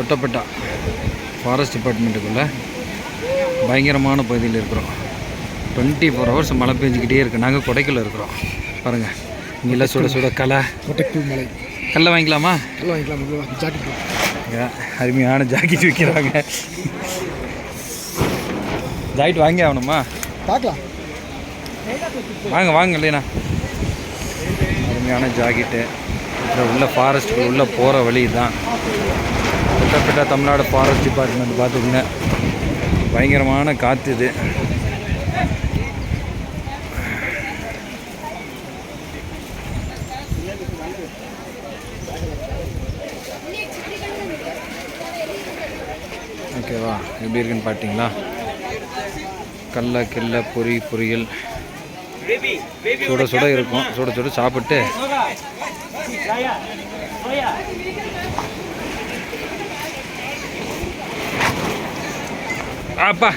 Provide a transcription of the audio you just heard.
தொட்டப்பட்டா forest டிபார்ட்மெண்ட்டுக்குள்ளே பயங்கரமான பகுதியில் இருக்கிறோம். டுவெண்ட்டி ஃபோர் ஹவர்ஸ் மழை பெஞ்சிக்கிட்டே இருக்குது நாங்கள் கொடைக்குள்ள இருக்கிறோம். பாருங்கள் இங்கெல்லாம் சுட சுட களை. கொட்டைக்கூ மலை. கல்லை வாங்கிக்கலாமா? எல்லாம் வாங்கிக்கலாம். ஜாக்கெட் அருமையான ஜாக்கெட் விற்கிறாங்க ஜாக்கெட் வாங்கி ஆகணுமா? பார்க்கலாம். வாங்க வாங்க இல்லைண்ணா. அருமையான ஜாக்கெட்டு அப்புறம் உள்ள ஃபாரஸ்ட்டுக்கு உள்ளே போகிற வழி தான் தொட்டப்பட்ட தமிழ்நாடு ஃபாரஸ்ட் டிபார்ட்மெண்ட் பார்த்துக்குங்க. பயங்கரமான காற்று இது. ஓகேவா எப்படி இருக்குன்னு பார்த்தீங்களா கடல கில்ல பொரி பொரியல் சுட சுட இருக்கும். சுட சுட சாப்பிட்டு. அப்பா